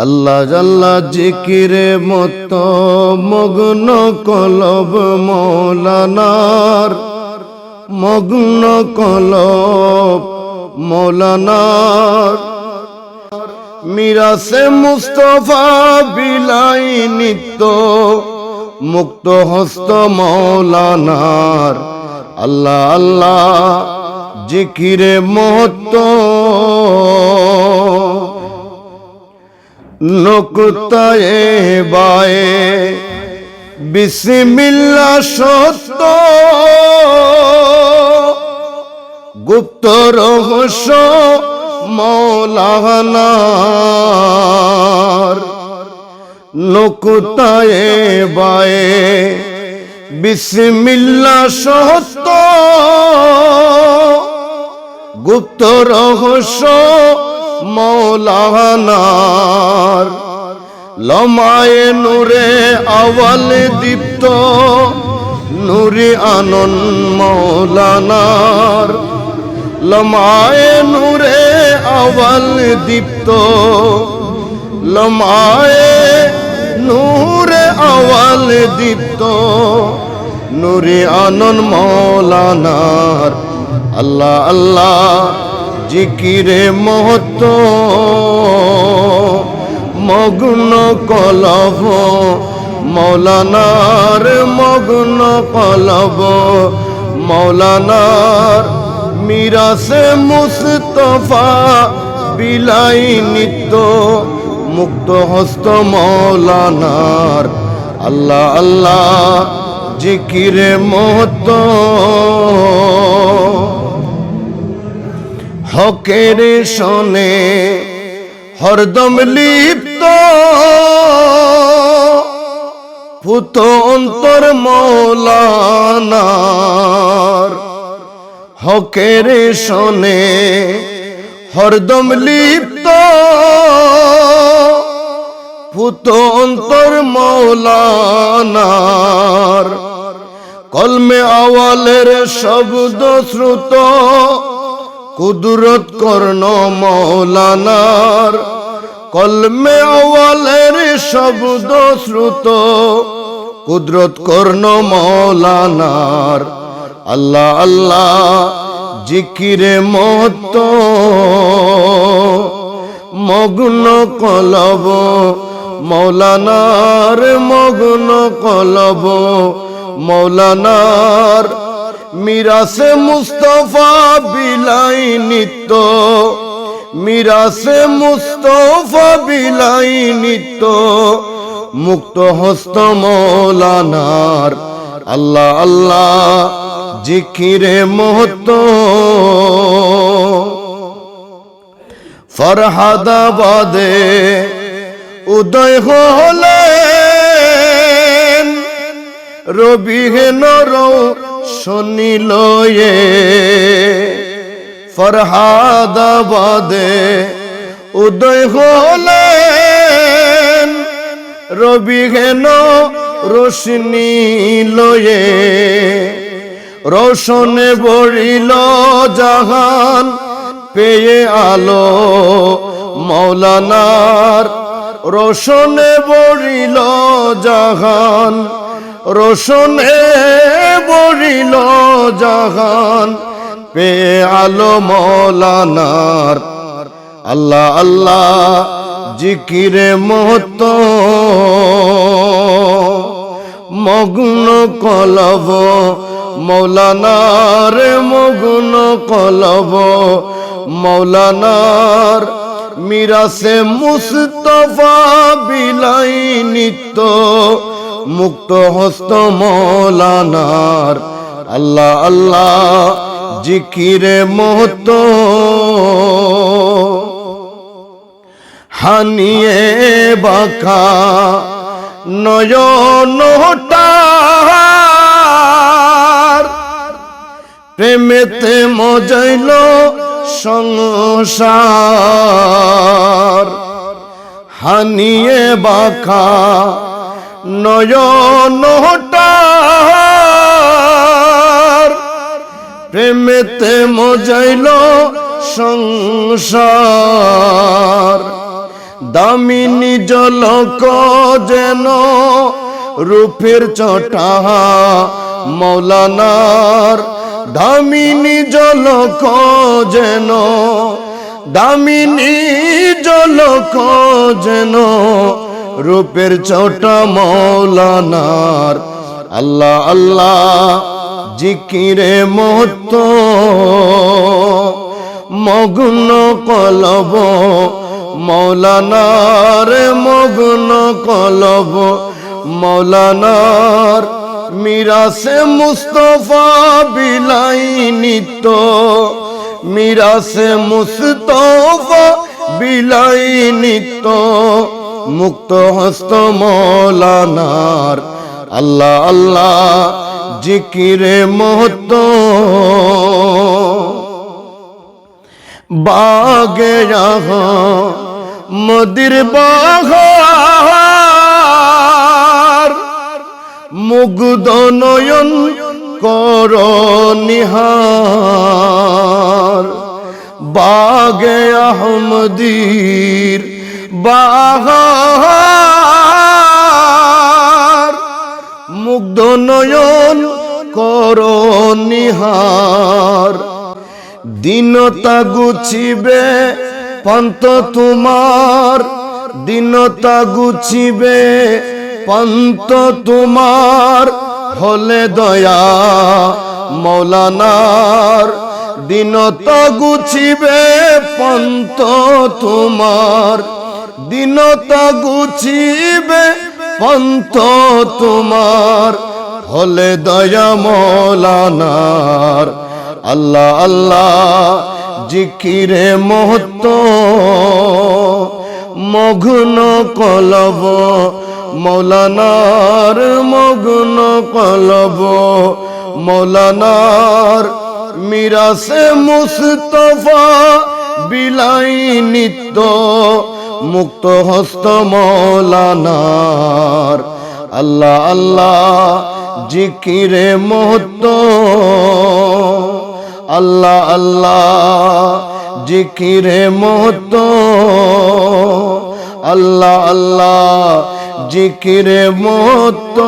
আল্লাহ জাল্লা জিকিরে মত মগ্ন কলব মৌলানার। মগ্ন কলব মৌলানার। মিরাসে মুস্তফা বিলাই নিত্য মুক্ত হস্ত মৌলানার। আল্লাহ আল্লাহ জিকিরে মহত্ব নকুতায় বায়ে। বিসমিল্লা সত্য। গুপ্ত রহস্য মৌলানার। নকুতায় বায়ে। বিসমিল্লা সত্য। গুপ্ত রহস্য মৌলানার লমায়ে নূরে আওয়াল দীপ্ত, নূরে আনন মৌলানার লমায়ে নূরে আওয়াল দীপ্ত, লমায়ে নূরে আওয়াল দীপ্ত, নূরে আনন মৌলানার। আল্লাহ আল্লাহ। জিকিরে মহত্ব, মগ্ন কলব, মৌলানার মগ্ন কলব, মৌলানার মিরাসে মুস্তফা বিলাই নিত্য, মুক্ত হস্ত মৌলানার। আল্লাহ আল্লাহ, জিকিরে মহত্ব। হকের শোনে হরদম লিপ্ত। ফুত অন্তর মৌলানার হকের শোনে হরদম লিপ্ত। ফুত অন্তর মৌলানার কলমে আওয়ালের শব্দ শ্রুত। কুদরত কর্ণ মৌলানার কলমে আওয়ালের শব্দ শ্রুত। কুদরত কর্ণ মৌলানার আল্লাহ আল্লাহ জিকিরে মত মগ্ন কলব মৌলানার, মগ্ন কলব মৌলানার মিরাসে মুস্তফা বিলাই নিত্য, মিরাসে মুস্তফা বিলাই নিত্য, মুক্ত হস্ত মৌলানার আল্লাহ আল্লাহ জিকিরে মহত্ব। ফরহাদাবাদে উদয় হলেন রবি হেনর শনিল ফরহাদাবাদে উদয় হলেন। রবি হেন রোশনি লয়ে রোশনে বড়িল জাহান, পেয়ে আলো মৌলানার। রোশনে বড়িল জাহান রোশনে বড়িল জাহান পে আলো মৌলানার। আল্লাহ আল্লাহ, জিকিরে মহত মগ্ন কলব, মৌলানার মগ্ন কলব। মৌলানার মিরাসে মুস্তফা বিলাই নিত্য। মুক্ত হস্ত মৌলানার। আল্লাহ আল্লাহ, জিকিরে মহত হানিয়ে বাঁকা নয়নটার প্রেমেতে মজাইল সংসার। হানিয়ে বাঁকা নয়নটার প্রেমেতে মজাইল সংসার। দামিনী জলক যেন রূপের চটা মৌলানার। দামিনী জলক যেন দামিনী জলক যেন রূপের চটা মৌলানার। আল্লাহ আল্লাহ, জিকিরে মত মগ্ন কলব, মৌলানার মগ্ন কলব। মৌলানার মিরাসে মুস্তফা বিলাই নিত মিরাসে মুস্তফা বিলাই নিত মুক্ত হস্ত মৌলানার। আল্লাহ আল্লাহ, জিকিরে মহত বাগে মদির বাহার। মুগ্ধ নয়ন কর নিহার। বাগে আহমদির বাহার। মুগ্ধ নয়ন কর নিহার। দিনতা গুছিবে পন্ত তোমার। দিনতা গুছিবে পন্ত তোমার। হলে দয়া মৌলানার। দিনতা গুছিবে পন্ত তোমার। দিনতা গুছিবে, পন্ত তোমার, হলে দয়া মৌলানার। আল্লাহ আল্লাহ, জিকিরে মহত্ব, মগ্ন কলব, মৌলানার মগ্ন কলব, মৌলানার মিরাসে মুস্তফা, বিলাই নিত্য মুক্ত হস্ত মৌলানার। আল্লাহ আল্লাহ, জিকিরে মহত্ব। আল্লাহ আল্লাহ, জিকিরে মহত্ব। আল্লাহ আল্লাহ, জিকিরে মহত্ব।